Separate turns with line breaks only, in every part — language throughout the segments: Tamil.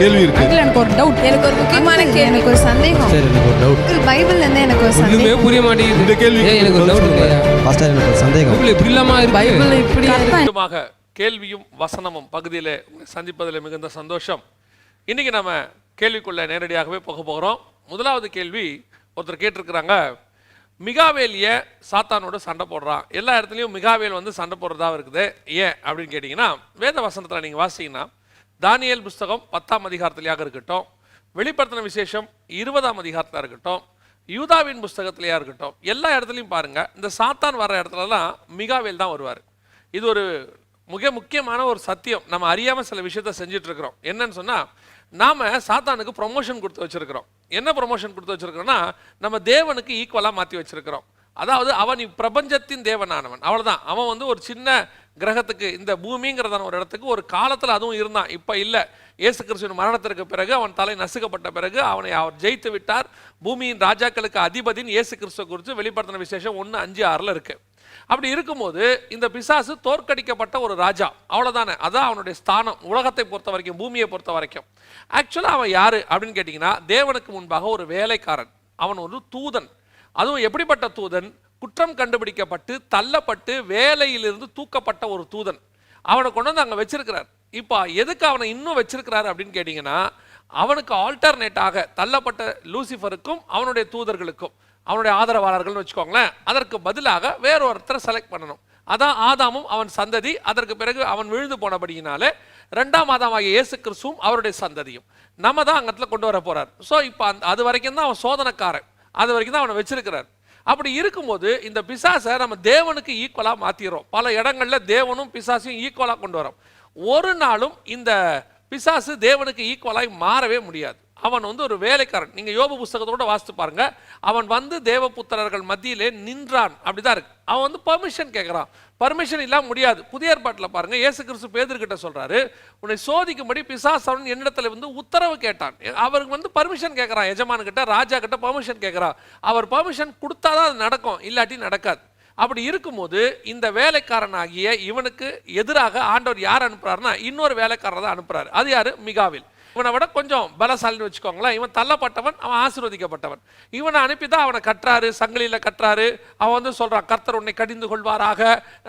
கேள்வி இருக்கு.
எனக்கு ஒரு டவுட்
எனக்கு ஒரு முக்கியமான கேள்வி.
எனக்கு ஒரு சந்தேகம்.
சரி எனக்கு ஒரு டவுட்
பைபிள்ல இருந்து எனக்கு ஒரு
ஒண்ணுமே
சந்தேகம்.
புரிய மாட்டேங்குது.
இந்த கேள்வி
எனக்கு ஒரு டவுட் இல்லையா?
பாஸ்டர் எனக்கு ஒரு சந்தேகம்.
பைபிள் இப்படி இல்லாம இருக்கு.
பைபிள் இப்படி
மீண்டுமாக கேள்வியும் வசனமும் பகுதியில் உங்களை சந்திப்பதில் மிகுந்த சந்தோஷம். இன்னைக்கு நம்ம கேள்விக்குள்ள நேரடியாகவே போக போகிறோம். முதலாவது கேள்வி ஒருத்தர் கேட்டிருக்கிறாங்க மிகாவேல் ஏன் சாத்தானோட சண்டை போடுறான் எல்லா இடத்துலையும் மிகாவேல் வந்து சண்டை போடுறதா இருக்குது. ஏன் அப்படின்னு கேட்டிங்கன்னா வேத வசனத்தில் நீங்கள் வாசிங்கன்னா தானியல் புஸ்தகம் பத்தாம் அதிகாரத்திலேயாக இருக்கட்டும் வெளிப்படுத்தின விசேஷம் இருபதாம் அதிகாரத்தில் இருக்கட்டும் யூதாவின் புஸ்தகத்திலேயா இருக்கட்டும் எல்லா இடத்துலையும் பாருங்கள் இந்த சாத்தான் வர்ற இடத்துலலாம் மிகாவேல் தான் வருவார். இது ஒரு மிக முக்கியமான ஒரு சத்தியம். நம்ம அறியாமல் சில விஷயத்த செஞ்சிட்ருக்கிறோம். என்னன்னு சொன்னால் நாம் சாத்தானுக்கு ப்ரொமோஷன் கொடுத்து வச்சுருக்கிறோம். என்ன ப்ரொமோஷன் கொடுத்து வச்சுருக்கிறோன்னா நம்ம தேவனுக்கு ஈக்குவலாக மாற்றி வச்சுருக்கிறோம். அதாவது அவன் இப்பிரபஞ்சத்தின் தேவனானவன். அவ்வளோதான் அவன் வந்து ஒரு சின்ன கிரகத்துக்கு இந்த பூமிங்கிறதான ஒரு இடத்துக்கு ஒரு காலத்தில் அதுவும் இருந்தான். இப்போ இல்லை. இயேசு கிறிஸ்துவின் மரணத்திற்கு பிறகு அவன் தலை நசுக்கப்பட்ட பிறகு அவனை அவர் ஜெயித்து விட்டார். பூமியின் ராஜாக்களுக்கு அதிபதியின் இயேசு கிறிஸ்துவ குறித்து வெளிப்படுத்தின விசேஷம் ஒன்று அஞ்சு ஆறில் இருக்குது அப்படி இருக்கும்போது இந்த பிசாசு தோற்கடிக்கப்பட்ட ஒரு ராஜா. அவ்வளோதானே அதான் அவனுடைய ஸ்தானம். உலகத்தை பொறுத்த வரைக்கும் பூமியை பொறுத்த வரைக்கும். ஆக்சுவலாக அவன் யாரு அப்படின்னு கேட்டிங்கன்னா தேவனுக்கு முன்பாக ஒரு வேலைக்காரன். அவன் ஒரு தூதன். அதுவும் எப்படிப்பட்ட தூதன்? குற்றம் கண்டுபிடிக்கப்பட்டு தள்ளப்பட்டு வேலையிலிருந்து தூக்கப்பட்ட ஒரு தூதன். அவனை கொண்டு வந்து அங்கே வச்சிருக்கிறார். இப்போ எதுக்கு அவனை இன்னும் வச்சிருக்கிறாரு அப்படின்னு கேட்டிங்கன்னா அவனுக்கு ஆல்டர்னேட்டாக தள்ளப்பட்ட லூசிஃபருக்கும் அவனுடைய தூதர்களுக்கும் அவனுடைய ஆதரவாளர்கள்னு வச்சுக்கோங்களேன் அதற்கு பதிலாக வேற ஒருத்தரை செலக்ட் பண்ணணும். அதான் ஆதாமும் அவன் சந்ததி அதற்கு பிறகு அவன் விழுந்து போனபடியினாலே ரெண்டாம் ஆதாமாகிய இயேசு கிறிஸ்துவும் அவருடைய சந்ததியும். நம்ம தான் அங்கத்தில் கொண்டு வர போகிறார் ஸோ இப்போ அந்த அது வரைக்கும் தான் அவன் சோதனைக்காரன். அது வரைக்கும் தான் அவனை வச்சிருக்கிறார். அப்படி இருக்கும்போது இந்த பிசாசை நம்ம தேவனுக்கு ஈக்குவலாக மாற்றிடுறோம் பல இடங்களில் தேவனும் பிசாசையும் ஈக்குவலாக கொண்டு வரோம். ஒரு நாளும் இந்த பிசாசு தேவனுக்கு ஈக்குவலாக மாறவே முடியாது. அவன் வந்து ஒரு வேலைக்காரன். நீங்கள் யோபு புஸ்தகத்தோட வாசித்து பாருங்கள் அவன் வந்து தேவபுத்திரர்கள் மத்தியிலே நின்றான். அப்படிதான் இருக்கு. அவன் வந்து பர்மிஷன் கேட்குறான் பர்மிஷன் இல்லாம முடியாது. புதிய ஏற்பாட்டில் பாருங்க ஏசு கிறிஸ்து பேதர்கிட்ட சொல்கிறாரு உன்னை சோதிக்கும்படி பிசாஸ் அவன் என்னிடத்துல வந்து உத்தரவு கேட்டான். அவருக்கு வந்து பர்மிஷன் கேட்குறான் எஜமானுக்கிட்ட ராஜா கிட்ட பர்மிஷன் கேட்குறான் அவர் பர்மிஷன் கொடுத்தா தான் அது நடக்கும் இல்லாட்டி நடக்காது. அப்படி இருக்கும்போது இந்த வேலைக்காரனாகிய இவனுக்கு எதிராக ஆண்டவர் யார் அனுப்புறாருன்னா இன்னொரு வேலைக்காரர் தான் அனுப்புறாரு. அது யார்? மிகாவில். இவனை விட கொஞ்சம் பலசாலின்னு வச்சுக்கோங்களேன். இவன் தள்ளப்பட்டவன் அவன் ஆசீர்வதிக்கப்பட்டவன். இவனை அனுப்பி தான் அவனை கட்டுறாரு சங்கிலியில் கட்டுறாரு அவன் வந்து சொல்கிறான் கர்த்தர் உன்னை கடிந்து கொள்வாராக.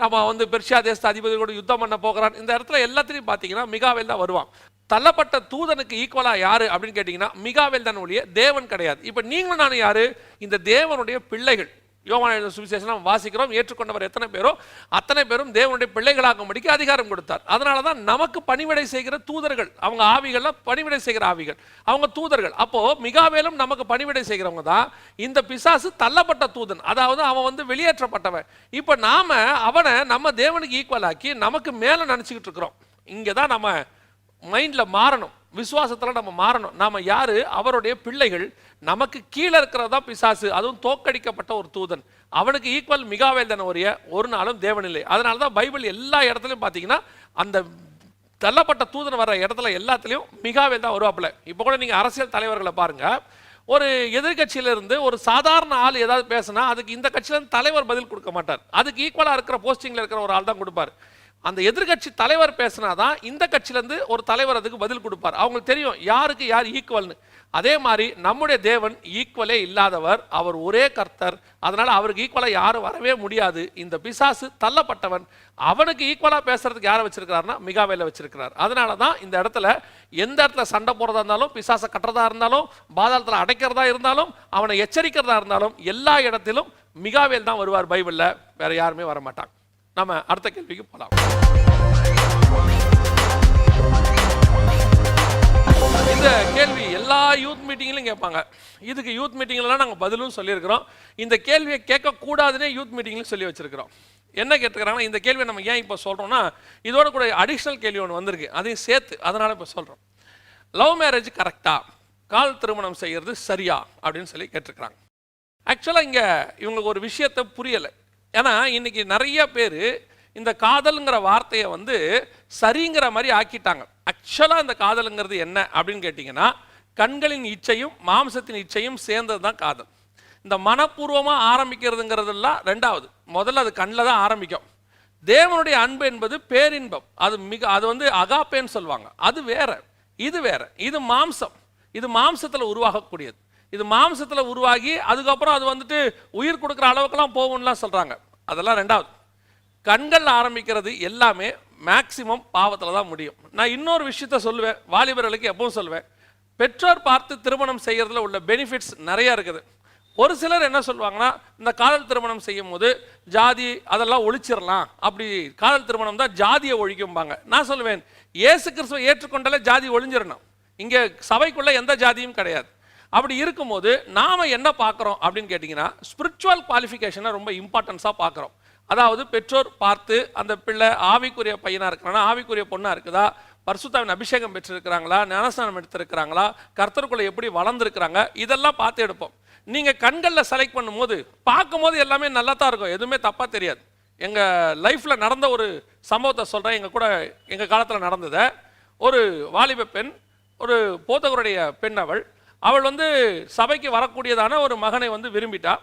அவன் வந்து பெர்ஷியா தேச அதிபதிகளோட யுத்தம் பண்ண போகிறான். இந்த இடத்துல எல்லாத்திலையும் பார்த்தீங்கன்னா மிகாவில் தான் வருவான். தள்ளப்பட்ட தூதனுக்கு ஈக்குவலாக யாரு அப்படின்னு கேட்டிங்கன்னா மிகாவில் தான் ஒழிய தேவன் கிடையாது. இப்போ நீங்களும் நான் யாரு? இந்த தேவனுடைய பிள்ளைகள். யோவான எழுதின சுவிசேஷம் வாசிக்கிறோம். ஏற்றுக்கொண்டவர் எத்தனை பேரோ அத்தனை பேரும் தேவனுடைய பிள்ளைகளாகும்படிக்கு அதிகாரம் கொடுத்தார். அதனால தான் நமக்கு பணிவிடை செய்கிற தூதர்கள் அவங்க ஆவிகள்லாம் பணிவிடை செய்கிற ஆவிகள் அவங்க தூதர்கள். அப்போது மிகாவேலும் நமக்கு பணிவிடை செய்கிறவங்க தான். இந்த பிசாசு தள்ளப்பட்ட தூதன். அதாவது அவன் வந்து வெளியேற்றப்பட்டவன். இப்போ நாம் அவனை நம்ம தேவனுக்கு ஈக்குவலாக்கி நமக்கு மேலே நினச்சிக்கிட்டு இருக்கிறோம். இங்கே தான் நம்ம மைண்டில் மாறணும். விசுவாசத்தில் நம்ம மாறணும். நாம் யார்? அவருடைய பிள்ளைகள். நமக்கு கீழே இருக்கிறதா பிசாசு. அதுவும் தோக்கடிக்கப்பட்ட ஒரு தூதன். அவனுக்கு ஈக்குவல் மிகாவேல் தானே ஒரிய. ஒரு நாளும் தேவனில்லை அதனால தான் பைபிள் எல்லா இடத்துலையும் பார்த்தீங்கன்னா அந்த தள்ளப்பட்ட தூதன் வர இடத்துல எல்லாத்துலேயும் மிகாவேல் தான் வருவாப்புல. இப்போ கூட நீங்கள் அரசியல் தலைவர்களை பாருங்கள் ஒரு எதிர்கட்சியிலிருந்து ஒரு சாதாரண ஆள் ஏதாவது பேசினா அதுக்கு இந்த கட்சியிலேருந்து தலைவர் பதில் கொடுக்க மாட்டார். அதுக்கு ஈக்குவலாக இருக்கிற போஸ்டிங்கில் இருக்கிற ஒரு ஆள் தான் கொடுப்பார். அந்த எதிர்கட்சி தலைவர் பேசினாதான் இந்த கட்சியிலேருந்து ஒரு தலைவர் அதுக்கு பதில் கொடுப்பார். அவங்களுக்கு தெரியும் யாருக்கு யார் ஈக்குவல்னு அதே மாதிரி நம்முடைய தேவன் ஈக்குவலே இல்லாதவர் அவர் ஒரே கர்த்தர். அதனால் அவருக்கு ஈக்குவலாக யாரும் வரவே முடியாது. இந்த பிசாசு தள்ளப்பட்டவன். அவனுக்கு ஈக்குவலாக பேசுறதுக்கு யாரை வச்சிருக்கிறாருன்னா மிகாவேல வச்சிருக்கிறார். அதனால தான் இந்த இடத்துல எந்த இடத்துல சண்டை போடுறதா இருந்தாலும் பிசாசை கட்டுறதா இருந்தாலும் பாதாளத்தில் அடைக்கிறதா இருந்தாலும் அவனை எச்சரிக்கிறதா இருந்தாலும் எல்லா இடத்திலும் மிகாவேல் தான் வருவார் பைபிளில். வேற யாருமே வர மாட்டாங்க நம்ம அடுத்த கேள்விக்கு போகலாம் இந்த கேள்வி எல்லா யூத் மீட்டிங்லையும் கேட்பாங்க. இதுக்கு யூத் மீட்டிங்லாம் நாங்கள் பதிலும் சொல்லியிருக்கிறோம். இந்த கேள்வியை கேட்கக்கூடாதுன்னே யூத் மீட்டிங்லையும் சொல்லி வச்சிருக்கிறோம். என்ன கேட்டுக்கிறாங்கன்னா இந்த கேள்வியை நம்ம ஏன் இப்போ சொல்கிறோம்னா இதோட கூட அடிஷ்னல் கேள்வி ஒன்று வந்திருக்கு. அதையும் சேர்த்து அதனால் இப்போ சொல்கிறோம் லவ் மேரேஜ் கரெக்டாக கால் திருமணம் செய்கிறது சரியா? அப்படின்னு சொல்லி கேட்டிருக்கிறாங்க. ஆக்சுவலாக இங்கே இவங்களுக்கு ஒரு விஷயத்தை புரியலை. ஏன்னா இன்னைக்கு நிறைய பேர் இந்த காதலுங்கிற வார்த்தையை வந்து சரிங்கிற மாதிரி ஆக்கிட்டாங்க. ஆக்சுவலாக இந்த காதலுங்கிறது என்ன அப்படின்னு கேட்டிங்கன்னா கண்களின் இச்சையும் மாம்சத்தின் இச்சையும் சேர்ந்தது தான் காதல். இந்த மனப்பூர்வமாக ஆரம்பிக்கிறதுங்கிறதெல்லாம் ரெண்டாவது. முதல்ல அது கண்ணில் தான் ஆரம்பிக்கும். தேவனுடைய அன்பு என்பது பேரின்பம். அது மிக அது வந்து அகாப்பேன்னு சொல்லுவாங்க. அது வேற. இது வேற. இது மாம்சம். இது மாம்சத்தில் உருவாகக்கூடியது. இது மாம்சத்தில் உருவாகி அதுக்கப்புறம் அது வந்துட்டு உயிர் கொடுக்குற அளவுக்குலாம் போகும்லாம் சொல்கிறாங்க அதெல்லாம் ரெண்டாவது. கண்கள் ஆரம்பிக்கிறது எல்லாமே மேக்சிமம் பாவத்தில் தான் முடியும். நான் இன்னொரு விஷயத்த சொல்லுவேன் வாலிபர்களுக்கு எப்பவும் சொல்லுவேன். பெற்றோர் பார்த்து திருமணம் செய்கிறதுல உள்ள பெனிஃபிட்ஸ் நிறைய இருக்குது. ஒரு சிலர் என்ன சொல்லுவாங்கன்னா இந்த காதல் திருமணம் செய்யும் போது ஜாதி அதெல்லாம் ஒழிச்சிடலாம். அப்படி காதல் திருமணம் தான் ஜாதியை ஒழிக்கும்பாங்க. நான் சொல்லுவேன் இயேசு கிறிஸ்துவை ஏற்றுக்கொண்டாலே ஜாதி ஒழிஞ்சிடணும். இங்கே சபைக்குள்ளே எந்த ஜாதியும் கிடையாது. அப்படி இருக்கும்போது நாம் என்ன பார்க்குறோம் அப்படின்னு கேட்டிங்கன்னா ஸ்பிரிச்சுவல் குவாலிஃபிகேஷனை ரொம்ப இம்பார்ட்டன்ஸாக பார்க்குறோம். அதாவது பெற்றோர் பார்த்து அந்த பிள்ளை ஆவிக்குரிய பையனாக இருக்கிறானா ஆவிக்குரிய பொண்ணாக இருக்குதா பரிசுத்தாவின் அபிஷேகம் பெற்றிருக்கிறாங்களா ஞானஸ்நானம் எடுத்திருக்கிறாங்களா கர்த்தருக்குள்ளே எப்படி வளர்ந்துருக்கிறாங்க இதெல்லாம் பார்த்து எடுப்போம். நீங்கள் கண்களில் செலக்ட் பண்ணும்போது பார்க்கும்போது எல்லாமே நல்லா தான் இருக்கும். எதுவுமே தப்பாக தெரியாது. எங்கள் லைஃப்பில் நடந்த ஒரு சம்பவத்தை சொல்கிறேன் எங்கள் கூட எங்கள் காலத்தில் நடந்ததை. ஒரு வாலிப பெண் ஒரு போதகருடைய பெண் அவள் அவள் வந்து சபைக்கு வரக்கூடியதான ஒரு மகனை வந்து விரும்பிட்டா.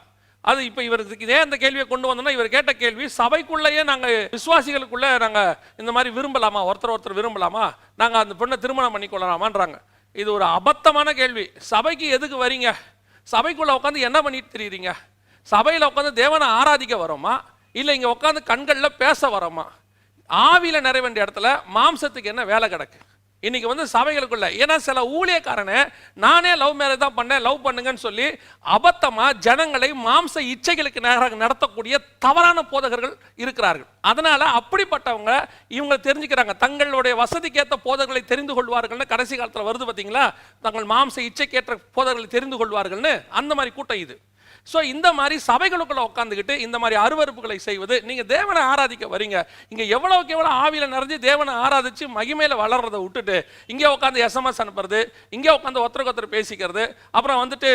அது இப்போ இவருக்கு இதே அந்த கேள்வியை கொண்டு வந்தோம்னா இவர் கேட்ட கேள்வி சபைக்குள்ளேயே நாங்கள் விசுவாசிகளுக்குள்ள நாங்கள் இந்த மாதிரி விரும்பலாமா? ஒருத்தர் ஒருத்தர் விரும்பலாமா? நாங்கள் அந்த பொண்ணை திருமணம் பண்ணிக்கொள்ளலாமான்றாங்க. இது ஒரு அபத்தமான கேள்வி. சபைக்கு எதுக்கு வரீங்க? சபைக்குள்ள உட்காந்து என்ன பண்ணிட்டு தெரியுறீங்க? சபையில் உட்காந்து தேவனை ஆராதிக்க வரோமா? இல்லை இங்கே உட்காந்து கண்களில் பேச வரோமா? ஆவியில் நிறைய வேண்டிய இடத்துல மாம்சத்துக்கு என்ன வேலை கிடக்கு? இன்னைக்கு வந்து சபைகளுக்குள்ள. ஏன்னா சில ஊழியக்காரனை நானே லவ் மேரேஜ் தான் பண்ணேன் லவ் பண்ணுங்கன்னு சொல்லி அபத்தமாக ஜனங்களை மாம்ச இச்சைகளுக்கு நேராக நடத்தக்கூடிய தவறான போதகர்கள் இருக்கிறார்கள். அதனால் அப்படிப்பட்டவங்க இவங்க தெரிஞ்சுக்கிறாங்க. தங்களுடைய வசதிக்கேற்ற போதகர்களை தெரிந்து கொள்வார்கள்னு கடைசி காலத்தில் வருது பார்த்தீங்களா தங்கள் மாம்ச இச்சைக்கேற்ற போதகர்களை தெரிந்து கொள்வார்கள்னு அந்த மாதிரி கூட்டம் இது. ஸோ இந்த மாதிரி சபைகளுக்குள்ள உட்காந்துக்கிட்டு இந்த மாதிரி அருவருப்புகளை செய்வது நீங்க தேவனை ஆராதிக்க வரீங்க. இங்க எவ்வளோக்கு எவ்வளோ ஆவியில் நிறைஞ்சு தேவனை ஆராதிச்சு மகிமையில் வளர்றதை விட்டுட்டு இங்கே உட்காந்து எஸ்எம்எஸ் அனுப்புறது இங்கே உட்காந்து ஒருத்தருக்கு ஒருத்தர் பேசிக்கிறது அப்புறம் வந்துட்டு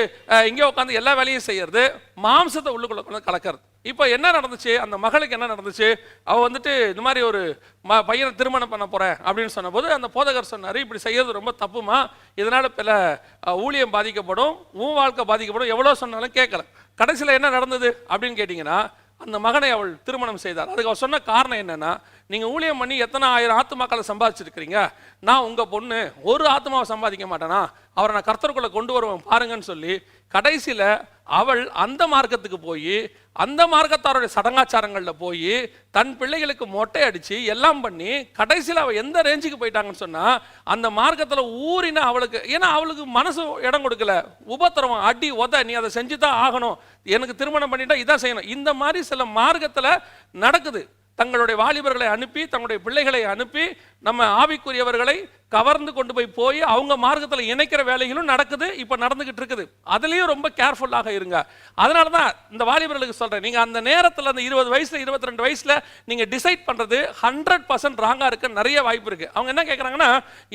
இங்கே உட்காந்து எல்லா வேலையும் செய்யறது மாம்சத்தை உள்ளுக்குள்ள கலக்கிறது. இப்போ என்ன நடந்துச்சு? அந்த மகளுக்கு என்ன நடந்துச்சு? அவள் வந்துட்டு இந்த மாதிரி ஒரு ம பையனை திருமணம் பண்ண போகிறேன் அப்படின்னு சொன்னபோது அந்த போதகர் சொன்னார் இப்படி செய்யறது ரொம்ப தப்புமா? இதனால் பல ஊழியம் பாதிக்கப்படும் உன் வாழ்க்கை பாதிக்கப்படும் எவ்வளோ சொன்னாலும் கேட்கல. கடைசியில் என்ன நடந்தது? அப்படின்னு கேட்டிங்கன்னா அந்த மகனை அவள் திருமணம் செய்தார். அதுக்கு அவள் சொன்ன காரணம் என்னென்னா நீங்கள் ஊழியம் பண்ணி எத்தனை ஆயிரம் ஆத்துமாக்களை சம்பாதிச்சிருக்கிறீங்க? நான் உங்கள் பொண்ணு ஒரு ஆத்மாவை சம்பாதிக்க மாட்டேனா? அவரை நான் கர்த்தருக்குள்ளே கொண்டு வருவேன் பாருங்கன்னு சொல்லி கடைசியில் அவள் அந்த மார்க்கத்துக்கு போய் அந்த மார்க்கத்தாருடைய சடங்காச்சாரங்களில் போய் தன் பிள்ளைகளுக்கு மொட்டை அடித்து எல்லாம் பண்ணி கடைசியில் அவள் எந்த ரேஞ்சுக்கு போயிட்டாங்கன்னு சொன்னால் அந்த மார்க்கத்தில் ஊறின அவளுக்கு ஏன்னா அவளுக்கு மனசு இடம் கொடுக்கல. உபத்திரவம் அடி உத நீ அதை செஞ்சு தான் ஆகணும். எனக்கு திருமணம் பண்ணிட்டா இதான் செய்யணும். இந்த மாதிரி சில மார்க்கத்தில் நடக்குது. தங்களுடைய வாலிபர்களை அனுப்பி தங்களுடைய பிள்ளைகளை அனுப்பி நம்ம ஆவிக்குரியவர்களை கவர்ந்து கொண்டு போய் போய் அவங்க மார்க்கத்தில் இணைக்கிற வேலைகளும் நடக்குது இப்போ நடந்துக்கிட்டு இருக்குது. அதுலேயும் ரொம்ப கேர்ஃபுல்லாக இருங்க. அதனால தான் இந்த வாலிபர்களுக்கு சொல்கிறேன் நீங்கள் அந்த நேரத்தில் அந்த இருபது வயசில் இருபத்தி ரெண்டு வயசில் நீங்கள் டிசைட் பண்ணுறது ஹண்ட்ரட் பர்சன்ட் ராங்காக இருக்க நிறைய வாய்ப்பு இருக்குது அவங்க என்ன கேட்குறாங்கன்னா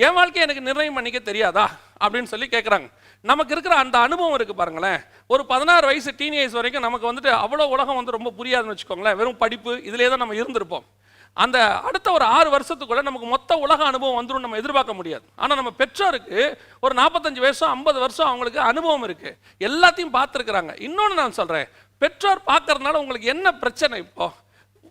என் வாழ்க்கையை எனக்கு நிர்ணயம் பண்ணிக்க தெரியாதா? அப்படின்னு சொல்லி கேட்குறாங்க நமக்கு இருக்கிற அந்த அனுபவம் இருக்குது பாருங்களேன். ஒரு பதினாறு வயசு டீனேஜ் வரைக்கும் நமக்கு வந்துட்டு அவ்வளோ உலகம் வந்து ரொம்ப புரியாதுன்னு வச்சுக்கோங்களேன். வெறும் படிப்பு இதிலே தான் நம்ம இருந்திருப்போம். அந்த அடுத்த ஒரு ஆறு வருஷத்துக்குள்ள நமக்கு மொத்த உலக அனுபவம் வந்துடும் நம்ம எதிர்பார்க்க முடியாது. ஆனால் நம்ம பெற்றோருக்கு ஒரு நாற்பத்தஞ்சு வருஷம் ஐம்பது வருஷம் அவங்களுக்கு அனுபவம் இருக்குது எல்லாத்தையும் பார்த்துருக்குறாங்க. இன்னொன்று நான் சொல்கிறேன் பெற்றோர் பார்க்கறதுனால உங்களுக்கு என்ன பிரச்சனை இப்போ?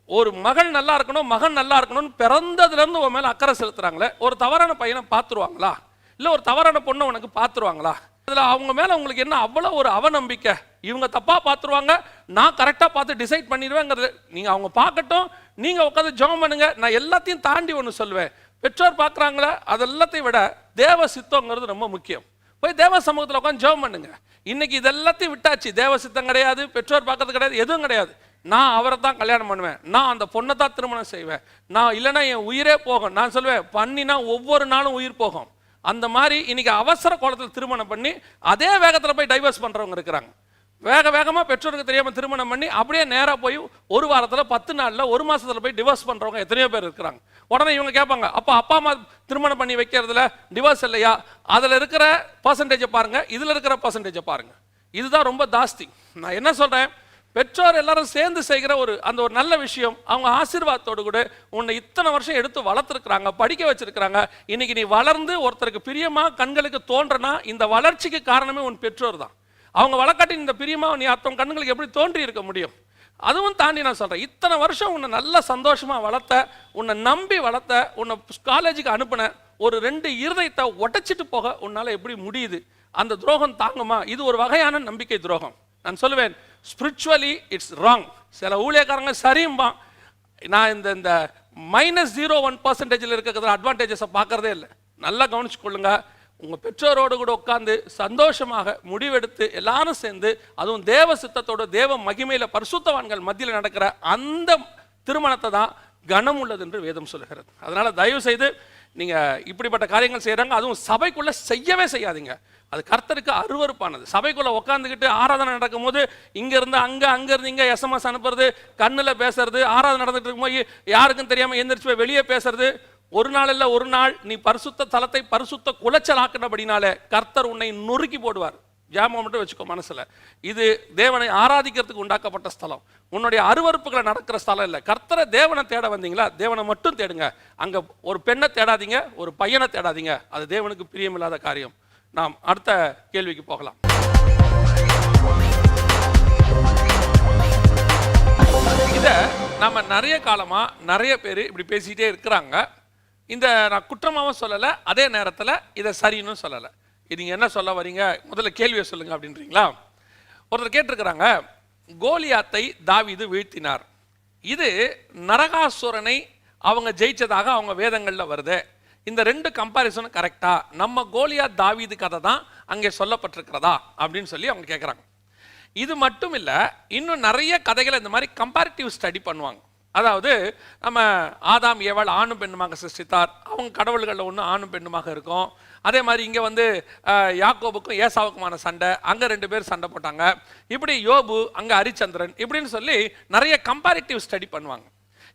ஒரு மகள் நல்லா இருக்கணும் மகன் நல்லா இருக்கணும்னு பிறந்ததுலேருந்து உன் மேலே அக்கறை செலுத்துகிறாங்களே ஒரு தவறான பையனை பார்த்துருவாங்களா? இல்லை ஒரு தவறான பொண்ணை உனக்கு பார்த்துருவாங்களா? அதில் அவங்க மேலே உங்களுக்கு என்ன அவ்வளோ ஒரு அவநம்பிக்கை? இவங்க தப்பாக பார்த்துருவாங்க நான் கரெக்டாக பார்த்து டிசைட் பண்ணிடுவேங்கிறது. நீங்கள் அவங்க பார்க்கட்டும் நீங்கள் உட்காந்து ஜெபம் பண்ணுங்க நான் எல்லாத்தையும் தாண்டி ஒன்று சொல்லுவேன். பெற்றோர் பார்க்குறாங்களே அது எல்லாத்தையும் விட தேவ சித்தங்கிறது ரொம்ப முக்கியம். போய் தேவ சமூகத்தில் உட்காந்து ஜெபம் பண்ணுங்க. இன்னைக்கு இது எல்லாத்தையும் விட்டாச்சு. தேவ சித்தம் கிடையாது பெற்றோர் பார்க்கறது கிடையாது எதுவும் கிடையாது. நான் அவரை தான் கல்யாணம் பண்ணுவேன். நான் அந்த பொண்ணை தான் திருமணம் செய்வேன். நான் இல்லைன்னா என் உயிரே போகும். நான் சொல்லுவேன் பண்ணினா ஒவ்வொரு நாளும் உயிர் போகும். அந்த மாதிரி இன்னைக்கு அவசர கோலத்தில் திருமணம் பண்ணி அதே வேகத்தில் போய் டைவர்ஸ் பண்ணுறவங்க இருக்கிறாங்க. வேக வேகமாக பெற்றோருக்கு தெரியாமல் திருமணம் பண்ணி அப்படியே நேராக போய் ஒரு வாரத்தில் பத்து நாளில் ஒரு மாதத்தில் போய் டிவோர்ஸ் பண்ணுறவங்க எத்தனையோ பேர் இருக்கிறாங்க. உடனே இவங்க கேட்பாங்க அப்போ அப்பா அம்மா திருமணம் பண்ணி வைக்கிறதுல டிவோர்ஸ் இல்லையா? அதில் இருக்கிற பர்சன்டேஜை பாருங்கள் இதில் இருக்கிற பர்சன்டேஜை பாருங்கள் இதுதான் ரொம்ப ஜாஸ்தி. நான் என்ன சொல்கிறேன் பெற்றோர் எல்லாரும் சேர்ந்து செய்கிற ஒரு அந்த ஒரு நல்ல விஷயம். அவங்க ஆசீர்வாதத்தோடு கூட உன்னை இத்தனை வருஷம் எடுத்து வளர்த்துருக்குறாங்க படிக்க வச்சிருக்கிறாங்க. இன்னைக்கு நீ வளர்ந்து ஒருத்தருக்கு பிரியமாக கண்களுக்கு தோன்றனா இந்த வளர்ச்சிக்கு காரணமே உன் பெற்றோர் தான். அவங்க வளர்க்காட்டி இந்த பிரியமாக நீ அத்தவங்க கண்களுக்கு எப்படி தோன்றி இருக்க முடியும்? அதுவும் தாண்டி நான் சொல்கிறேன் இத்தனை வருஷம் உன்னை நல்ல சந்தோஷமாக வளர்த்த உன்னை நம்பி வளர்த்த உன்னை காலேஜுக்கு அனுப்பின ஒரு ரெண்டு இருதயத்தை உடைச்சிட்டு போக உன்னால் எப்படி முடியுது? அந்த துரோகம் தாங்குமா? இது ஒரு வகையான நம்பிக்கை துரோகம். நான் சொல்லுவேன் ஸ்பிரிச்சுவலி இட்ஸ் ராங் சில ஊழியக்காரங்க சரியும்பான் நான் இந்த இந்த மைனஸ் ஜீரோ ஒன் பர்சன்டேஜில் இருக்கிற அட்வான்டேஜஸை பார்க்குறதே இல்லை. நல்லா கவனிச்சு கொள்ளுங்க. உங்கள் பெற்றோரோடு கூட உட்காந்து சந்தோஷமாக முடிவெடுத்து எல்லாரும் சேர்ந்து அதுவும் தேவ சித்தத்தோட தேவ மகிமையில் பரிசுத்தவான்கள் மத்தியில் நடக்கிற அந்த திருமணத்தை தான் கனம் உள்ளது என்று வேதம் சொல்லுகிறது. அதனால் தயவு செய்து நீங்கள் இப்படிப்பட்ட காரியங்கள் செய்கிறாங்க அதுவும் சபைக்குள்ளே செய்யவே செய்யாதீங்க. அது கர்த்தருக்கு அருவருப்பானது. சபைக்குள்ளே உட்காந்துக்கிட்டு ஆராதனை நடக்கும்போது இங்கேருந்து அங்கே அங்கேருந்து இங்கே எஸ்எம்எஸ் அனுப்புறது கண்ணில் பேசுறது ஆராதனை நடந்துகிட்டு இருக்கும்போது யாருக்கும் தெரியாமல் எந்திரிச்சு போய் வெளியே பேசுறது. ஒரு நாள் இல்லை ஒரு நாள் நீ பரிசுத்த தலத்தை பரிசுத்த குலைச்சல் ஆக்கினபடினால கர்த்தர் உன்னை நொறுக்கி போடுவார். ஜாமம் மட்டும் வச்சுக்கோ மனசில். இது தேவனை ஆராதிக்கிறதுக்கு உண்டாக்கப்பட்ட ஸ்தலம். உன்னுடைய அருவருப்புகளை நடக்கிற ஸ்தலம் இல்லை. கர்த்தரை தேவனை தேட வந்தீங்களா? தேவனை மட்டும் தேடுங்க. அங்கே ஒரு பெண்ணை தேடாதீங்க ஒரு பையனை தேடாதீங்க. அது தேவனுக்கு பிரியமில்லாத காரியம். நாம் அடுத்த கேள்விக்கு போகலாம். இதை நம்ம நிறைய காலமாக நிறைய பேர் இப்படி பேசிகிட்டே இருக்கிறாங்க. இந்த நான் குற்றமாகவும் சொல்லலை அதே நேரத்தில் இதை சரின்னு சொல்லலை. இது என்ன சொல்ல வரீங்க? முதல்ல கேள்வியை சொல்லுங்க அப்படின்றீங்களா? ஒருத்தர் கேட்டிருக்கிறாங்க கோலியாத்தை தாவீது வீழ்த்தினார். இது நரகாசுரனை அவங்க ஜெயிச்சதாக அவங்க வேதங்களில் வருது. இந்த ரெண்டு கம்பாரிசனும் கரெக்டாக நம்ம கோலியா தாவீது கதை தான் அங்கே சொல்லப்பட்டிருக்கிறதா? அப்படின்னு சொல்லி அவங்க கேட்குறாங்க இது மட்டும் இல்லை இன்னும் நிறைய கதைகளை இந்த மாதிரி கம்பேரிட்டிவ் ஸ்டடி பண்ணுவாங்க. அதாவது நம்ம ஆதாம் ஏவாள் ஆணும் பெண்ணுமாக சிருஷ்டித்தார். அவங்க கடவுள்களில் ஒன்று ஆணும் பெண்ணுமாக இருக்கும். அதே மாதிரி இங்கே வந்து யாக்கோபுக்கும் ஏசாவுக்குமான சண்டை. அங்கே ரெண்டு பேர் சண்டை போட்டாங்க. இப்படி யோபு அங்கே ஹரிச்சந்திரன் இப்படின்னு சொல்லி நிறைய கம்பேரிட்டிவ் ஸ்டடி பண்ணுவாங்க.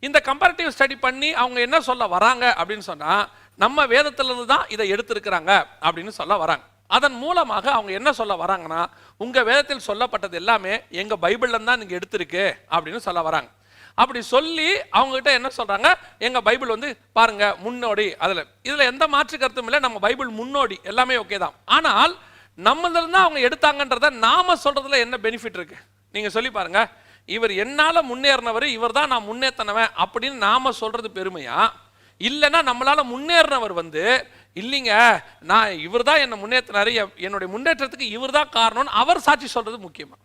இந்த கம்பேரிட்டிவ் ஸ்டடி பண்ணி அவங்க என்ன சொல்ல வராங்க அப்படின்னு சொன்னால் நம்ம வேதத்திலிருந்து தான் இதை எடுத்திருக்கிறாங்க அப்படின்னு சொல்ல வராங்க. அதன் மூலமாக அவங்க என்ன சொல்ல வராங்கன்னா உங்கள் வேதத்தில் சொல்லப்பட்டது எல்லாமே எங்கள் பைபிளில் தான் நீங்கள் எடுத்திருக்கு அப்படின்னு சொல்ல வராங்க. அப்படி சொல்லி அவங்ககிட்ட என்ன சொல்கிறாங்க எங்கள் பைபிள் வந்து பாருங்கள் முன்னோடி. அதில் இதில் எந்த மாற்று கருத்தும் இல்லை. நம்ம பைபிள் முன்னோடி. எல்லாமே ஓகே தான். ஆனால் நம்மளிருந்து அவங்க எடுத்தாங்கன்றத நாம சொல்கிறதுல என்ன பெனிஃபிட் இருக்குது நீங்கள் சொல்லி பாருங்கள் இவர் என்னால் முன்னேறினவர் இவர் தான் நான் முன்னேற்றினவன் அப்படின்னு நாம சொல்கிறது பெருமையா? இல்லைன்னா நம்மளால் முன்னேறினவர் வந்து இல்லைங்க நான் இவர் தான் என்னை முன்னேற்றினார் என்னுடைய முன்னேற்றத்துக்கு இவர் தான் காரணம்னு அவர் சாட்சி சொல்கிறது முக்கியமாக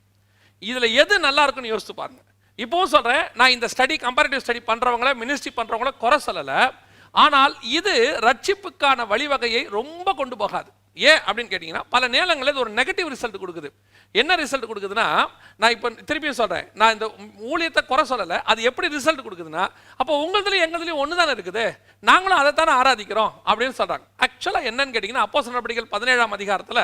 இதில் எது நல்லா இருக்குன்னு யோசித்து பாருங்கள் இப்போவும் சொல்கிறேன் நான் இந்த ஸ்டடி கம்பேரிட்டிவ் ஸ்டடி பண்ணுறவங்கள மினிஸ்ட்ரி பண்ணுறவங்கள குறை சொல்லலை. ஆனால் இது ரட்சிப்புக்கான வழிவகையை ரொம்ப கொண்டு போகாது. ஏன் அப்படின்னு கேட்டிங்கன்னா பல நேரங்களில் இது ஒரு நெகட்டிவ் ரிசல்ட் கொடுக்குது. என்ன ரிசல்ட் கொடுக்குதுன்னா நான் இப்போ திருப்பியும் சொல்கிறேன் நான் இந்த ஊழியத்தை குறை சொல்லலை அது எப்படி ரிசல்ட் கொடுக்குதுன்னா அப்போ உங்களதுலையும் எங்களதுலையும் ஒன்று தானே இருக்குது? நாங்களும் அதை தானே ஆராதிக்கிறோம் அப்படின்னு சொல்கிறாங்க ஆக்சுவலாக என்னன்னு கேட்டிங்கன்னா அப்போ சொன்னபடிகள் பதினேழாம் அதிகாரத்தில்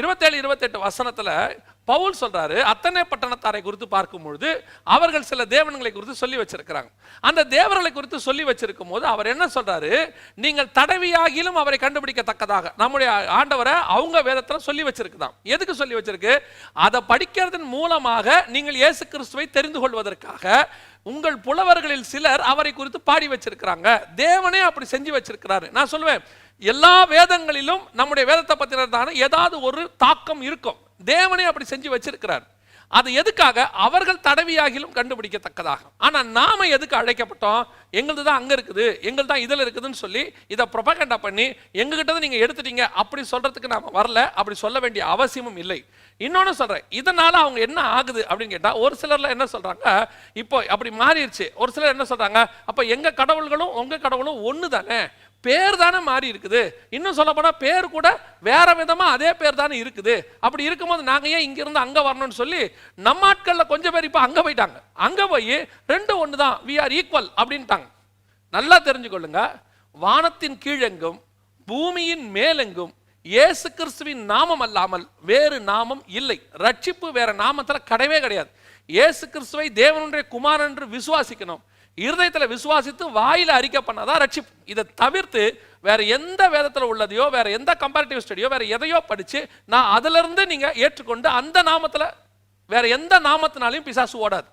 இருபத்தேழு இருபத்தெட்டு வசனத்தில் பவுல் சொல்றாரு அத்தனை பட்டணத்தாரை குறித்து பார்க்கும்பொழுது அவர்கள் சில தேவன்களை குறித்து சொல்லி வச்சிருக்கிறாங்க. அந்த தேவர்களை குறித்து சொல்லி வச்சிருக்கும் போது அவர் என்ன சொல்றாரு? நீங்கள் தடவியாகிலும் அவரை கண்டுபிடிக்கத்தக்கதாக. நம்முடைய ஆண்டவரை அவங்க வேதத்தில் சொல்லி வச்சிருக்குதான். எதுக்கு சொல்லி வச்சிருக்கு? அதை படிக்கிறதன் மூலமாக நீங்கள் இயேசு கிறிஸ்துவை தெரிந்து கொள்வதற்காக உங்கள் புலவர்களில் சிலர் அவரை குறித்து பாடி வச்சிருக்கிறாங்க. தேவனே அப்படி செஞ்சு வச்சிருக்கிறாரு. நான் சொல்லுவேன் எல்லா வேதங்களிலும் நம்முடைய வேதத்தை பற்றினதான ஏதாவது ஒரு தாக்கம் இருக்கும். தேவனே அப்படி செஞ்சு வச்சிருக்கிறார். அது எதுக்காக? அவர்கள் தடவியாகிலும் கண்டுபிடிக்கத்தக்கதாக. ஆனால் நாம் எதுக்கு அழைக்கப்பட்டோம்? எங்களது தான் அங்கே இருக்குது. எங்கள் தான் இதில் இருக்குதுன்னு சொல்லி இதை ப்ரொபகண்டா பண்ணி எங்ககிட்ட தான் நீங்கள் எடுத்துட்டீங்க அப்படி சொல்கிறதுக்கு நாம் வரல. அப்படி சொல்ல வேண்டிய அவசியமும் இல்லை. இன்னொன்று சொல்கிறேன் இதனால் அவங்க என்ன ஆகுது அப்படின்னு கேட்டால் ஒரு சிலரில் என்ன சொல்கிறாங்க இப்போ அப்படி மாறிடுச்சு. ஒரு சிலர் என்ன சொல்கிறாங்க அப்போ எங்கள் கடவுள்களும் உங்கள் கடவுளும் ஒன்று தானே பேர் தானே மாறி இருக்குது. இன்னும் சொல்ல பேர் கூட வேற விதமாக அதே பேர் தானே இருக்குது. அப்படி இருக்கும்போது நாங்கள் ஏன் இங்கேருந்து அங்கே வரணும்னு சொல்லி நம்ம ஆட்களில் கொஞ்சம் பேர் இப்போ அங்கே போயிட்டாங்க. அங்கே போய் ரெண்டு ஒன்று தான் வி ஆர் ஈக்குவல் அப்படின்ட்டாங்க. நல்லா தெரிஞ்சுக்கொள்ளுங்க. வானத்தின் கீழெங்கும் பூமியின் மேலெங்கும் இயேசு கிறிஸ்துவின் நாமம் அல்லாமல் வேறு நாமம் இல்லை. ரட்சிப்பு வேற நாமத்தில் கிடையவே கிடையாது. இயேசு கிறிஸ்துவை தேவனுடைய குமாரன் என்று விசுவாசிக்கணும். இருதயத்தில் விசுவாசித்து வாயில் அறிக்கை பண்ணாதான் ரட்சிப்பு. இதை தவிர்த்து வேற எந்த வேதத்தில் உள்ளதையோ வேற எந்த கம்பேரிட்டிவ் ஸ்டடியோ வேற எதையோ படிச்சு நான் அதிலிருந்து நீங்கள் ஏற்றுக்கொண்டு அந்த நாமத்தில் வேற எந்த நாமத்தினாலையும் பிசாசு ஓடாது.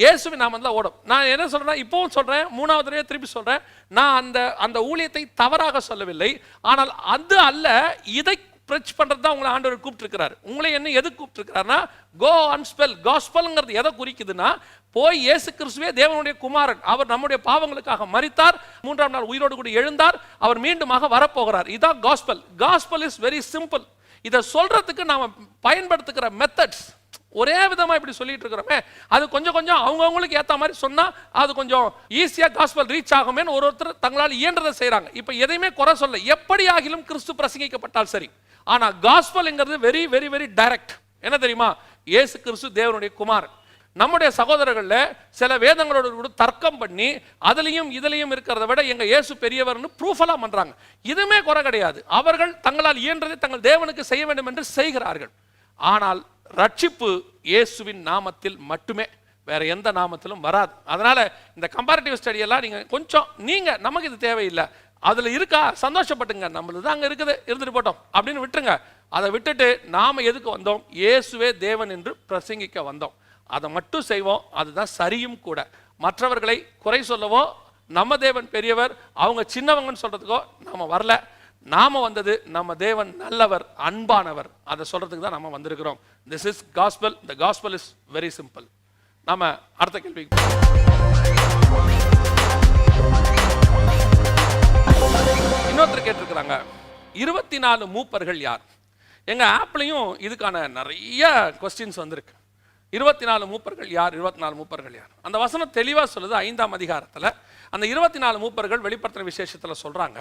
இயேசுவின் நாமத்தில் ஓடும். நான் என்ன சொல்கிறேன்னா இப்பவும் சொல்கிறேன் மூணாவது தடவை திருப்பி சொல்கிறேன் நான் அந்த அந்த ஊழியத்தை தவறாக சொல்லவில்லை. ஆனால் அது அல்ல இதை ப்ரிச் பண்ணுறது தான் உங்களை ஆண்டவர் கூப்பிட்டுருக்கிறார். உங்களை என்ன எது கூப்பிட்டுருக்கிறாருன்னா கோ அன்ஸ்பெல் காஸ்பெல்ங்கிறது எதை குறிக்குதுன்னா போய் இயேசு கிறிஸ்துவே தேவனுடைய குமாரன். அவர் நம்முடைய பாவங்களுக்காக மறித்தார் மூன்றாம் நாள் உயிரோடு கூட எழுந்தார். அவர் மீண்டுமாக வரப்போகிறார். இதான் gospel gospel is very simple இதை சொல்கிறதுக்கு நாம் பயன்படுத்துகிற மெத்தட்ஸ் ஒரே விதமாக இப்படி சொல்லிட்டு இருக்கிறோமே. அது கொஞ்சம் கொஞ்சம் அவங்கவுங்களுக்கு ஏற்ற மாதிரி சொன்னால் அது கொஞ்சம் ஈஸியாக காஸ்பல் ரீச் ஆகுமேன்னு ஒரு ஒருத்தர் தங்களால் இயன்றதை செய்கிறாங்க இப்போ எதையுமே குறை சொல்ல. எப்படி ஆகிலும் கிறிஸ்து பிரசங்கிக்கப்பட்டால் சரி. ஆனா காஸ்பல்ங்கிறது வெரி வெரி வெரி டைரக்ட் என்ன தெரியுமா? இயேசு கிறிஸ்து தேவனுடைய குமார். நம்முடைய சகோதரர்களில் சில வேதங்களோட கூட தர்க்கம் பண்ணி அதுலேயும் இதுலேயும் இருக்கிறத விட எங்கள் இயேசு பெரியவர்னு ப்ரூஃபெல்லாம் பண்ணுறாங்க இதுவுமே குறை கிடையாது. அவர்கள் தங்களால் இயன்றதை தங்கள் தேவனுக்கு செய்ய வேண்டும் என்று செய்கிறார்கள். ஆனால் ரட்சிப்பு இயேசுவின் நாமத்தில் மட்டுமே. வேற எந்த நாமத்திலும் வராது. அதனால இந்த கம்பேரிட்டிவ் ஸ்டடியெல்லாம் நீங்கள் கொஞ்சம் நீங்கள் நமக்கு இது தேவையில்லை. அதில் இருக்கா? சந்தோஷப்பட்டுங்க. நம்மளது தான் அங்கே இருக்குது. இருந்துட்டு போட்டோம். அப்படின்னு விட்டுருங்க. அதை விட்டுட்டு நாம் எதுக்கு வந்தோம்? இயேசுவே தேவன் என்று பிரசங்கிக்க வந்தோம். அதை மட்டும் செய்வோம். அதுதான் சரியும் கூட. மற்றவர்களை குறை சொல்லவோ நம்ம தேவன் பெரியவர் அவங்க சின்னவங்கன்னு சொல்கிறதுக்கோ நாம் வரல. நாம வந்தது நம்ம தேவன் நல்லவர் அன்பானவர். அதை சொல்கிறதுக்கு தான் நம்ம வந்திருக்கிறோம். This is gospel the gospel is very simple நம்ம அடுத்த கேள்விக்கு கேட்டிருக்கிறாங்க. இருபத்தி நாலு மூப்பர்கள் யார்? எங்க ஆப்லையும் இதுக்கான நிறைய கொஸ்டின்ஸ் வந்திருக்கு. இருபத்தி நாலு மூப்பர்கள் யார்? இருபத்தி நாலு மூப்பர்கள் யார்? அந்த வசனம் தெளிவா சொல்லுது ஐந்தாம் அதிகாரத்தில். அந்த இருபத்தி நாலு மூப்பர்கள் வெளிப்படுத்தின விசேஷத்துல சொல்றாங்க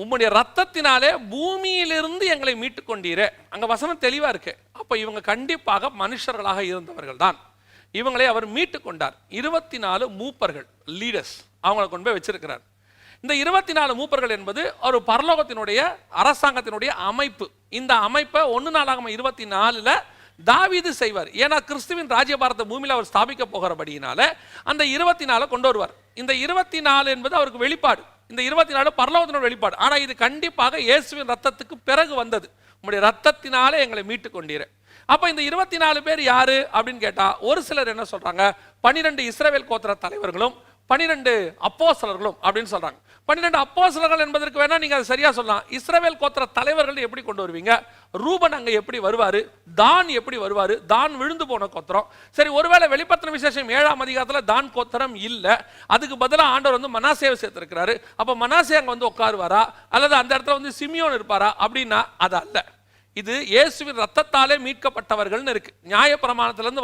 உம்முடைய ரத்தத்தினாலே பூமியிலிருந்து எங்களை மீட்டு கொண்டீரே அங்க வசனம் தெளிவா இருக்கு. அப்ப இவங்க கண்டிப்பாக மனுஷர்களாக இருந்தவர்கள் தான். இவங்களை அவர் மீட்டு கொண்டார் இருபத்தி நாலு மூப்பர்கள் லீடர்ஸ் அவங்களை கொண்டு போய் வச்சிருக்கிறார். இந்த இருபத்தி நாலு மூப்பர்கள் என்பது ஒரு பரலோகத்தினுடைய அரசாங்கத்தினுடைய அமைப்பு. இந்த அமைப்பை ஒன்று நாளாகம இருபத்தி நாலில் தாவீது செய்வார். ஏன்னா கிறிஸ்துவின் ராஜ்யபாரத்தை பூமியில் அவர் ஸ்தாபிக்க போகிறபடியினால அந்த இருபத்தி நாலை கொண்டு வருவார். இந்த இருபத்தி நாலு என்பது அவருக்கு வெளிப்பாடு. இந்த இருபத்தி நாலு பரலோகத்தினோட வெளிப்பாடு. ஆனால் இது கண்டிப்பாக இயேசுவின் ரத்தத்துக்கு பிறகு வந்தது. உங்களுடைய ரத்தத்தினாலே எங்களை மீட்டு கொண்டீர் அப்போ இந்த இருபத்தி நாலு பேர் யாரு அப்படின்னு கேட்டால் ஒரு சிலர் என்ன சொல்றாங்க? பனிரெண்டு இஸ்ரேவேல் கோத்திர தலைவர்களும் பனிரெண்டு அப்போசலர்களும் அப்படின்னு சொல்றாங்க. பன்னிரெண்டு அப்போசலர்கள் என்பதற்கு வேணால் நீங்கள் அதை சரியாக சொல்லலாம். இஸ்ரேல் கோத்திர தலைவர்கள் எப்படி கொண்டு வருவீங்க? ரூபன் அங்கே எப்படி வருவார்? தான் எப்படி வருவார்? தான் விழுந்து போன கோத்திரம். சரி ஒருவேளை வெளிப்பத்தின விசேஷம் ஏழாம் அதிகாரத்தில் தான் கோத்திரம் இல்லை. அதுக்கு பதிலாக ஆண்டவர் வந்து மனாசேவை சேர்த்துருக்கிறாரு. அப்போ மனாசே அங்கே வந்து உட்காருவாரா? அல்லது அந்த இடத்துல வந்து சிமியோன் இருப்பாரா? அப்படின்னா அது அல்ல. இது இயேசுவின் ரத்தத்தாலே மீட்கப்பட்டவர்கள்னு இருக்குது நியாய பிரமாணத்திலிருந்து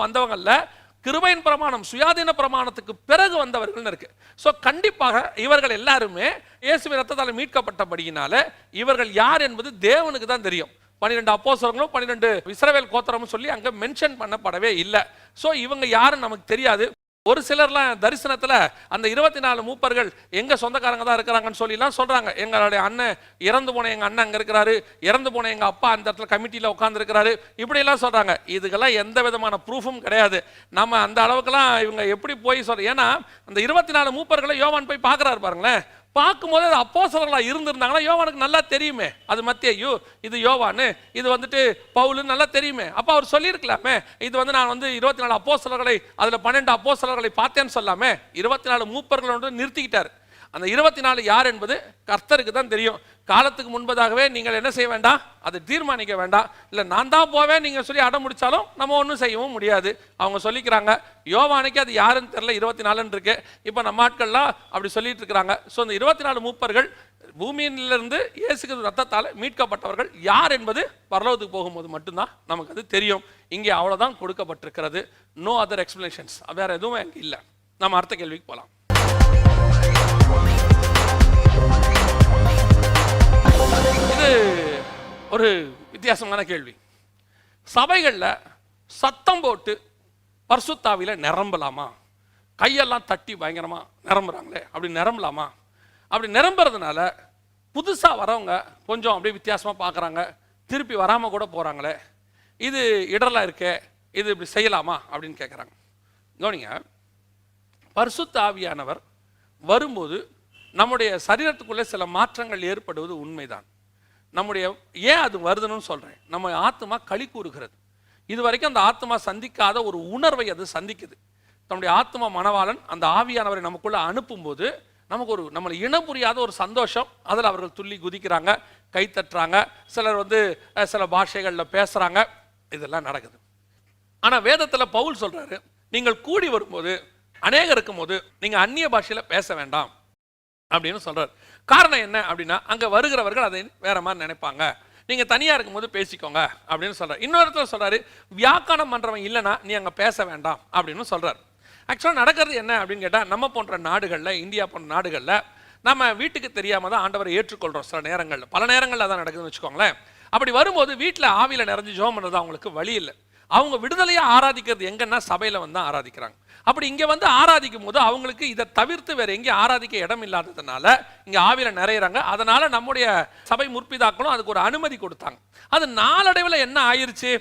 கிருபையின் பிரமாணம் சுயாதீன பிரமாணத்துக்கு பிறகு வந்தவர்கள்னு இருக்கு. ஸோ கண்டிப்பாக இவர்கள் எல்லாருமே இயேசுவின் ரத்தத்தால் மீட்கப்பட்டபடியினால இவர்கள் யார் என்பது தேவனுக்கு தான் தெரியும். பன்னிரெண்டு அப்போசர்களும் பன்னிரெண்டு இஸ்ரவேல் கோத்திரமும் சொல்லி அங்கே மென்ஷன் பண்ணப்படவே இல்லை. ஸோ இவங்க யாருன்னு நமக்கு தெரியாது. ஒரு சிலர்லாம் தரிசனத்தில் அந்த இருபத்தி நாலு மூப்பர்கள் எங்கள் சொந்தக்காரங்க தான் இருக்கிறாங்கன்னு சொல்லிலாம் சொல்கிறாங்க எங்களுடைய அண்ணன் இறந்து போன எங்கள் அண்ணன் அங்கே இருக்கிறாரு இறந்து போன எங்கள் அப்பா அந்த இடத்துல கமிட்டியில் உட்காந்துருக்கிறாரு இப்படிலாம் சொல்கிறாங்க இதுக்கெல்லாம் எந்த விதமான ப்ரூஃபும் கிடையாது. நம்ம அந்த அளவுக்குலாம் இவங்க எப்படி போய் சொல்ற ஏன்னா அந்த இருபத்தி நாலு மூப்பர்களை யோவான் போய் பார்க்கறாரு பாருங்களேன். பார்க்கும்போது அது அப்போசலர்களாக இருந்திருந்தாங்கன்னா யோவானுக்கு நல்லா தெரியுமே. அது மத்தியு இது யோவானு இது வந்துட்டு பவுலுன்னு நல்லா தெரியுமே. அப்போ அவர் சொல்லியிருக்கலாமே இது வந்து நான் வந்து இருபத்தி நாலு அப்போசலர்களை அதில் பன்னெண்டு அப்போசலர்களை பார்த்தேன்னு சொல்லாமே இருபத்தி நாலு மூப்பர்களை வந்து நிறுத்திக்கிட்டார். அந்த இருபத்தி நாலு யார் என்பது கர்த்தருக்கு தான் தெரியும். காலத்துக்கு முன்பதாகவே நீங்கள் என்ன செய்ய வேண்டாம்? அதை தீர்மானிக்க வேண்டாம். இல்லை நான் தான் போவேன் நீங்கள் சொல்லி அடம் முடிச்சாலும் நம்ம ஒன்றும் செய்யவும் முடியாது. அவங்க சொல்லிக்கிறாங்க யோவானுக்கு அது யாருன்னு தெரியல இருபத்தி நாலுன்னு இருக்கு. இப்போ நம்ம ஆட்கள்லாம் அப்படி சொல்லிட்டு இருக்கிறாங்க. ஸோ இந்த இருபத்தி நாலு மூப்பர்கள் பூமியிலிருந்து இயேசுக்கு ரத்தத்தால் மீட்கப்பட்டவர்கள் யார் என்பது பரலோகத்துக்கு போகும்போது மட்டும்தான் நமக்கு அது தெரியும். இங்கே அவ்வளோதான் கொடுக்கப்பட்டிருக்கிறது. நோ அதர் எக்ஸ்பிளேஷன்ஸ் வேறு எதுவும் அங்கே இல்லை. நம்ம அடுத்த கேள்விக்கு போகலாம் இது ஒரு வித்தியாசமான கேள்வி. சபைகளில் சத்தம் போட்டு பர்சுத்தாவில நிரம்பலாமா? கையெல்லாம் தட்டி பயங்கரமா நிரம்புறாங்களே அப்படி நிரம்பலாமா? அப்படி நிரம்புறதுனால புதுசாக வரவங்க கொஞ்சம் அப்படியே வித்தியாசமாக பார்க்குறாங்க திருப்பி வராமல் கூட போகிறாங்களே இது இடரலாக இருக்கே இது இப்படி செய்யலாமா? அப்படின்னு கேட்குறாங்க கவனிங்க பரிசுத்த ஆவியானவர் வரும்போது நம்முடைய சரீரத்துக்குள்ளே சில மாற்றங்கள் ஏற்படுவது உண்மைதான். நம்முடைய ஏன் அது வருதுன்னு சொல்கிறேன் நம்ம ஆத்மா களி கூறுகிறது. இது வரைக்கும் அந்த ஆத்மா சந்திக்காத ஒரு உணர்வை அது சந்திக்குது. தன்னுடைய ஆத்மா மணவாளன் அந்த ஆவியானவரை நமக்குள்ளே அனுப்பும்போது நமக்கு ஒரு நம்மளை இனம் புரியாத ஒரு சந்தோஷம். அதில் அவர்கள் துள்ளி குதிக்கிறாங்க கை தட்டுறாங்க சிலர் வந்து சில பாஷைகளில் பேசுகிறாங்க இதெல்லாம் நடக்குது. ஆனால் வேதத்தில் பவுல் சொல்கிறாரு நீங்கள் கூடி வரும்போது அநேகம் இருக்கும்போது நீங்கள் அந்நிய பாஷையில் பேச வேண்டாம். அப்படின்னு சொல்கிறார் காரணம் என்ன அப்படின்னா அங்கே வருகிறவர்கள் அதை வேற மாதிரி நினைப்பாங்க. நீங்கள் தனியாக இருக்கும்போது பேசிக்கோங்க அப்படின்னு சொல்கிறார் இன்னொருத்தர் சொல்கிறாரு வியாக்கானம் வியாக்கணம் பண்றவன் இல்லைன்னா நீ அங்கே பேச வேண்டாம் அப்படின்னு சொல்கிறார் ஆக்சுவலாக நடக்கிறது என்ன அப்படின்னு கேட்டால் நம்ம போன்ற நாடுகளில் இந்தியா போன்ற நாடுகளில் நம்ம வீட்டுக்கு தெரியாமல் தான் ஆண்டவரை ஏற்றுக்கொள்கிறோம் சில நேரங்களில். பல நேரங்களில் அதான் நடக்குதுன்னு வச்சுக்கோங்களேன். அப்படி வரும்போது வீட்டில் ஆவியில் நிறைஞ்சு ஜோம் பண்ணுறது அவங்களுக்கு வழி இல்லை. அவங்க விடுதலையை ஆராதிக்கிறது எங்கன்னா சபையில் வந்து ஆராதிக்கிறாங்க. அப்படி இங்கே வந்து ஆராதிக்கும் போது அவங்களுக்கு இதை தவிர்த்து வேறு எங்கேயும் ஆராதிக்க இடம் இல்லாததுனால இங்கே ஆவியில் நிறையிறாங்க. அதனால் நம்முடைய சபை முற்பிதாக்களும் அதுக்கு ஒரு அனுமதி கொடுத்தாங்க. அது நாளடைவில் என்ன ஆயிடுச்சு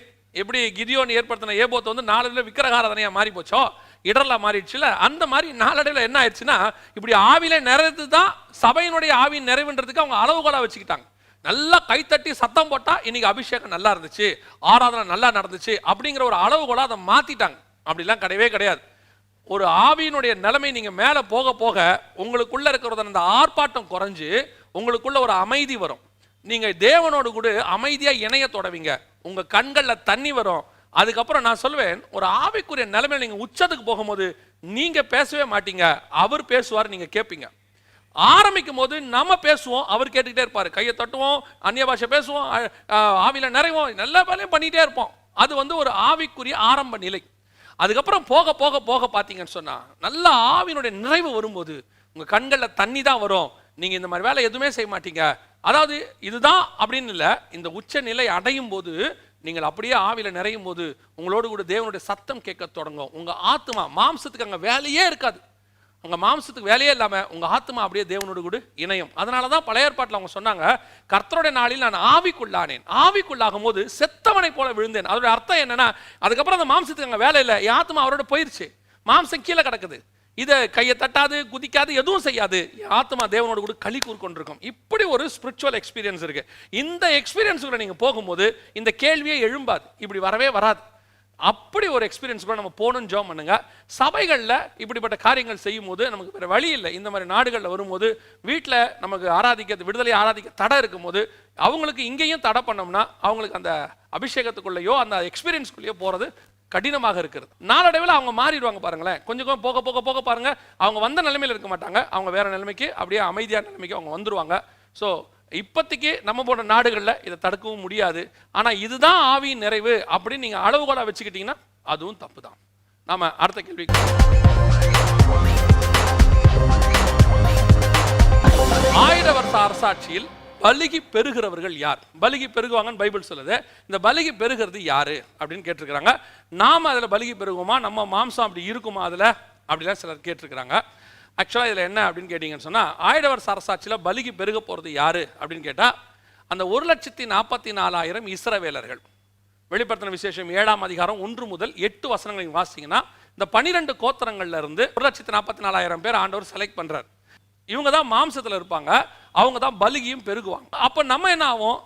எப்படி கிரியோன் ஏற்படுத்தின ஏபோத்தை வந்து நாளடைவில் விக்கிரகாரதனையாக மாறி போச்சோ இடர்லா மாறிடுச்சுல? அந்த மாதிரி நாளடைவில் என்ன ஆயிடுச்சுன்னா இப்படி ஆவியில் நிறைறது தான் சபையினுடைய ஆவியின் நிறைவுன்றதுக்கு அவங்க அளவுகோலாக வச்சுக்கிட்டாங்க. நல்லா கைத்தட்டி சத்தம் போட்டா இன்னைக்கு அபிஷேகம் நல்லா இருந்துச்சு ஆராதனை நல்லா நடந்துச்சு அப்படிங்கிற ஒரு அளவுகோலா அதை மாத்திட்டாங்க. அப்படிலாம் கிடையவே கிடையாது. ஒரு ஆவியினுடைய நிலைமை நீங்க மேல போக போக உங்களுக்குள்ள இருக்கிறத அந்த ஆர்ப்பாட்டம் குறைஞ்சு உங்களுக்குள்ள ஒரு அமைதி வரும். நீங்க தேவனோடு கூட அமைதியா இணைய தொடவீங்க. உங்க கண்கள்ல தண்ணி வரும். அதுக்கப்புறம் நான் சொல்வேன் ஒரு ஆவிக்குரிய நிலைமையில நீங்க உச்சத்துக்கு போகும்போது நீங்க பேசவே மாட்டீங்க. அவர் பேசுவார் நீங்க கேட்பீங்க ஆரம்பிக்கும் போது நம்ம பேசுவோம் அவர் கேட்டுக்கிட்டே இருப்பார். கையை தட்டுவோம் அந்நிய பாஷை பேசுவோம் ஆவியில் நிறைவோம் எல்லா வேலையும் பண்ணிகிட்டே இருப்போம். அது வந்து ஒரு ஆவிக்குரிய ஆரம்ப நிலை. அதுக்கப்புறம் போக போக போக பார்த்தீங்கன்னு சொன்னால் நல்ல ஆவினுடைய நிறைவு வரும்போது உங்கள் கண்களில் தண்ணி தான் வரும். நீங்கள் இந்த மாதிரி வேலை எதுவுமே செய்ய மாட்டீங்க. அதாவது இதுதான் அப்படின்னு இல்லை இந்த உச்ச நிலை அடையும் போது நீங்கள் அப்படியே ஆவியில் நிறையும் போது உங்களோடு கூட தேவனுடைய சத்தம் கேட்க தொடங்கும். உங்கள் ஆத்மா மாம்சத்துக்கு அங்கே வேலையே இருக்காது. உங்கள் மாம்சத்துக்கு வேலையே இல்லாமல் உங்கள் ஆத்மா அப்படியே தேவனோடு கூட இணையும். அதனால தான் பழைய ஏற்பாட்டில் அவங்க சொன்னாங்க கர்த்தருடைய நாளில் நான் ஆவிக்குள்ளானேன். ஆவிக்குள்ளாகும் போது செத்தவனை போல விழுந்தேன். அதோட அர்த்தம் என்னன்னா அதுக்கப்புறம் அந்த மாம்சத்துக்கு அங்கே வேலை இல்லை. என் ஆத்மா அவரோட போயிடுச்சு மாம்சம் கீழே கிடக்குது. இதை கையை தட்டாது குதிக்காது எதுவும் செய்யாது. ஆத்மா தேவனோடு கூட களி கூர்கொண்டிருக்கும் இப்படி ஒரு ஸ்பிரிச்சுவல் எக்ஸ்பீரியன்ஸ் இருக்குது இந்த எக்ஸ்பீரியன்ஸுக்குள்ள நீங்கள் போகும்போது இந்த கேள்வியே எழும்பாது. இப்படி வரவே வராது. அப்படி ஒரு எக்ஸ்பீரியன்ஸ் கூட நம்ம போகணும்னு ஜோம் பண்ணுங்க. சபைகளில் இப்படிப்பட்ட காரியங்கள் செய்யும் போது நமக்கு வேறு வழி இல்லை. இந்த மாதிரி நாடுகளில் வரும்போது வீட்டில் நமக்கு ஆராதிக்க விடுதலை ஆராதிக்க தடை இருக்கும்போது அவங்களுக்கு இங்கேயும் தடை பண்ணோம்னா அவங்களுக்கு அந்த அபிஷேகத்துக்குள்ளேயோ அந்த எக்ஸ்பீரியன்ஸ்குள்ளேயோ போகிறது கடினமாக இருக்கிறது. நாளடைவில் அவங்க மாறிடுவாங்க பாருங்களேன். கொஞ்சம் கொஞ்சம் போக போக போக பாருங்கள் அவங்க வந்த நிலைமையில் இருக்க மாட்டாங்க. அவங்க வேறு நிலைமைக்கு அப்படியே அமைதியான நிலைமைக்கு அவங்க வந்துடுவாங்க ஸோ இப்போதைக்கு நம்ம போன்ற நாடுகளில் இதை தடுக்கவும் முடியாது. ஆனால் இதுதான் ஆவியின் நிறைவு அப்படின்னு நீங்கள் அளவுகோலாக வச்சுக்கிட்டீங்கன்னா அதுவும் தப்பு தான் நாம அடுத்த கேள்விக்கு ஆயிர வருஷ அரசாட்சியில் பலுகி பெறுகிறவர்கள் யார்? பலிகி பெருகுவாங்கன்னு பைபிள் சொல்லுது. இந்த பலிகி பெறுகிறது யாரு? அப்படின்னு கேட்டிருக்கிறாங்க. நாம அதில் பலிகி பெருகுமா நம்ம மாம்சம் அப்படி இருக்குமா அதில்? அப்படிலாம் சிலர் கேட்டிருக்கிறாங்க. ஆக்சுவலாக இதில் என்ன அப்படின்னு கேட்டிங்கன்னு சொன்னால் ஆயிடவர் சரசாட்சியில் அரசாட்சியில் பலிகி பெருக போகிறது யார் அப்படின்னு கேட்டால் அந்த ஒரு லட்சத்தி நாற்பத்தி நாலாயிரம் இஸ்ரவேலர்கள். வெளிப்படுத்தின விசேஷம் ஏழாம் அதிகாரம் ஒன்று முதல் எட்டு வசனங்களை நீங்க வாசிங்கன்னா இந்த பனிரெண்டு கோத்திரங்கள்ல இருந்து ஒரு லட்சத்தி நாற்பத்தி நாலாயிரம் பேர் ஆண்டவர் செலக்ட் பண்ணுறார் இவங்க தான் மாம்சத்தில் இருப்பாங்க அவங்க தான் பலிகியும் பெருகுவாங்க. அப்போ நம்ம என்ன ஆகும்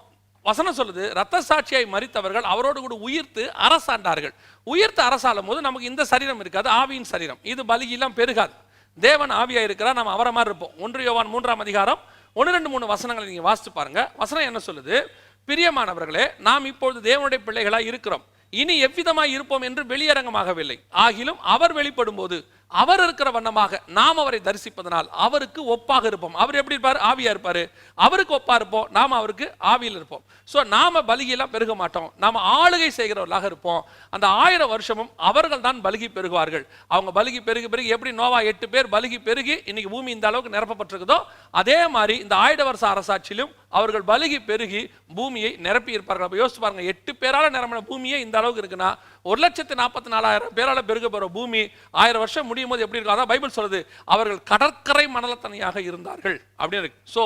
வசனம் சொல்லுது ரத்த சாட்சியாய் மறித்தவர்கள் அவரோடு கூட உயிர்த்து அரசாண்டார்கள். உயிர்த்து அரசாளும் போது நமக்கு இந்த சரீரம் இருக்காது ஆவியின் சரீரம். இது பலிகிலாம் பெருகாது. தேவன் ஆவியா இருக்கிறார் நம்ம அவரை மாதிரி இருப்போம். ஒன்று யோவான் மூன்றாம் அதிகாரம் ஒன்று ரெண்டு மூணு வசனங்களை நீங்க வாசித்து பாருங்க. வசனம் என்ன சொல்லுது? பிரியமானவர்களே நாம் இப்பொழுது தேவனுடைய பிள்ளைகளாக இருக்கிறோம். இனி எவ்விதமாக இருப்போம் என்று வெளியரங்கமாகவில்லை. ஆகிலும் அவர் வெளிப்படும் போது அவர் இருக்கிற வண்ணமாக நாம் அவரை தரிசிப்பதனால் அவருக்கு ஒப்பாக இருப்போம். அவர் எப்படி இருப்பார்? ஆவியா இருப்பாரு. அவருக்கு ஒப்பா இருப்போம். நாம அவருக்கு ஆவியில் இருப்போம். ஸோ நாம பலிகையெல்லாம் பெருக மாட்டோம். நாம ஆளுகை செய்கிறவர்களாக இருப்போம். அந்த ஆயிரம் வருஷமும் அவர்கள் தான் பலுகி பெருகுவார்கள். அவங்க பலுகி பெருகி பெருகி எப்படி நோவா எட்டு பேர் பலுகி பெருகி இன்னைக்கு பூமி இந்த அளவுக்கு நிரப்பப்பட்டிருக்குதோ அதே மாதிரி இந்த ஆயிர வருஷ அரசாட்சியிலும் அவர்கள் பலுகி பெருகி பூமியை நிரப்பி இருப்பார்கள். அப்போ யோசிச்சு பாருங்க எட்டு பேரால நிரம்பின பூமியே இந்த அளவுக்கு இருக்குன்னா ஒரு லட்சத்து நாற்பத்தி நாலாயிரம் பேரால பெருக போற பூமி ஆயிரம் வருஷம் முடியும் போது எப்படி இருக்கும்? அதான் பைபிள் சொல்லுது அவர்கள் கடற்கரை மணலத்தனையாக இருந்தார்கள். அப்படின்னு இருக்கு. ஸோ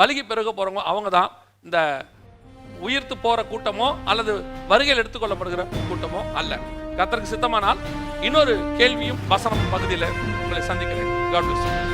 பலிகி பெருக போகிறவங்க அவங்க தான் இந்த உயிர்த்து போகிற கூட்டமோ அல்லது வருகையில் எடுத்துக்கொள்ளப்படுகிற கூட்டமோ அல்ல. கத்தருக்கு சித்தமானால் இன்னொரு கேள்வியும் வசனம் பகுதியில் உங்களை சந்திக்கிறேன். God.